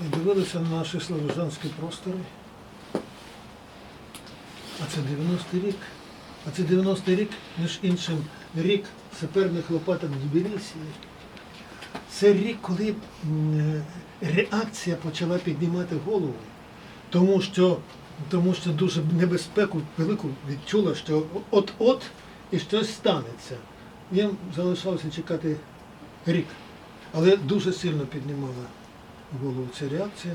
дивилися на наші славожанські простори. А це 90-й рік. А це 90-й рік, між іншим, рік саперних лопаток в Тбілісі. Це рік, коли реакція почала піднімати голову, тому що, тому що дуже небезпеку велику відчула, що от-от і щось станеться. Їм залишалося чекати рік. Але дуже сильно піднімала голову ця реакція.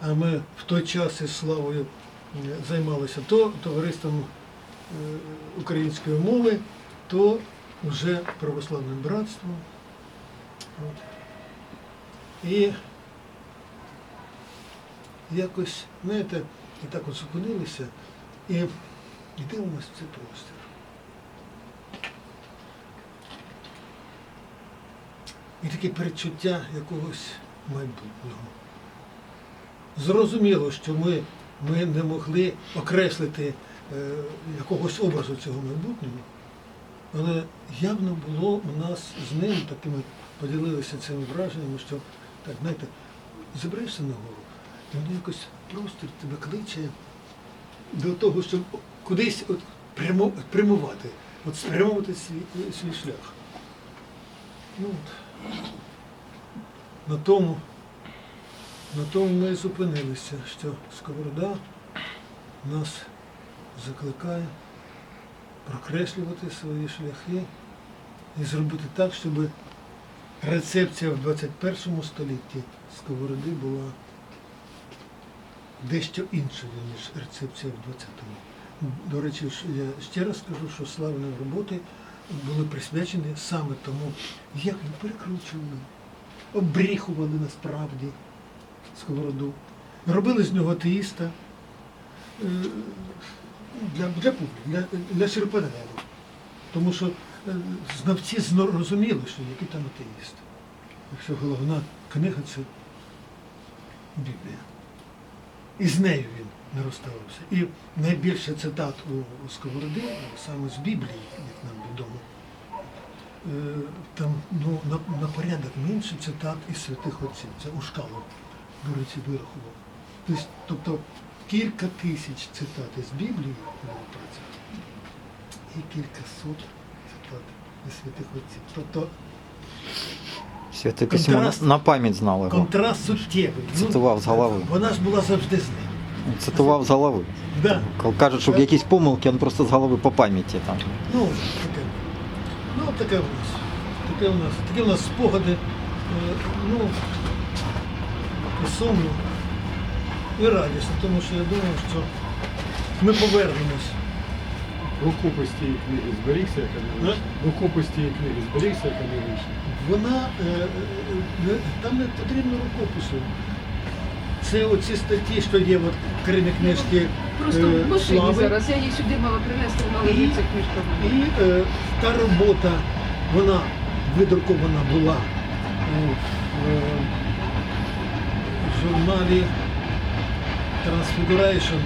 А ми в той час із славою е, займалися то товариством е, української мови, то вже православним братством. От. І якось, знаєте, і так от зупинилися і, і дивимося в цей простір. І таке передчуття якогось майбутнього. Зрозуміло, що ми, ми не могли окреслити е, якогось образу цього майбутнього, але явно було у нас з ним такими поділилися цими враженнями, що так, знаєте, заберешся на гору, і воно якось простір тебе кличе до того, щоб кудись от прямувати, от спрямувати свій, свій шлях. Ну, от. На тому, на тому ми і зупинилися, що Сковорода нас закликає прокреслювати свої шляхи і зробити так, щоб рецепція в 21 столітті Сковороди була дещо іншою, ніж рецепція в 20-му. До речі, я ще раз скажу, що славні роботи були присвячені саме тому, як їх перекручували, обріхували насправді сковороду, робили з нього атеїста е, для, для для, для ширпотребу. Тому що е, знавці розуміли, що який там атеїст. Якщо головна книга це Біблія. І з нею він не розставався. І найбільше цитат у, у Сковороди саме з Біблії, як нам відомо. Е, Там ну, на, на порядок менше цитат із святих отців. Це Ушкало, до речі, вирахував. Тобто, тобто кілька тисяч цитат із Біблії було про. І кілька сот цитат із святих отців. Тобто Святе письмо на, пам'ять його. контраст суттєвий. Ну, Цитував з голови. Вона ж була завжди з ним. Цитував з голови. Да. Кажуть, що якісь помилки, він просто з голови по пам'яті там. Ну, таке. Ну, таке у нас. Таке у нас. Такі у нас спогади. е, Ну, і сумно, і радісно, тому що я думаю, що ми повернемось. Рукопис тієї книги зберігся, яка не вийшла. Рукопис тієї книги зберігся, яка не вийшла. Вона е, е, там не потрібно рукопису. Це оці статті, що є от в Кримі книжки Просто е, в машині слави. зараз. Я її сюди мала принести, вона І- лежиться книжка. в. І е, та робота, вона видрукована була у е, журналі Transfiguration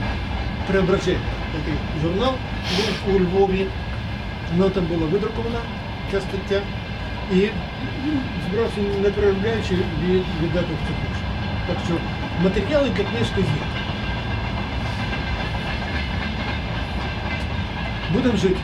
Преображення. Такий журнал був у Львові. Вона там була видрукована, ця стаття. І він збирався, не переробляючи, віддати в цю книжку. Так що матеріали для книжки є. Будемо жити.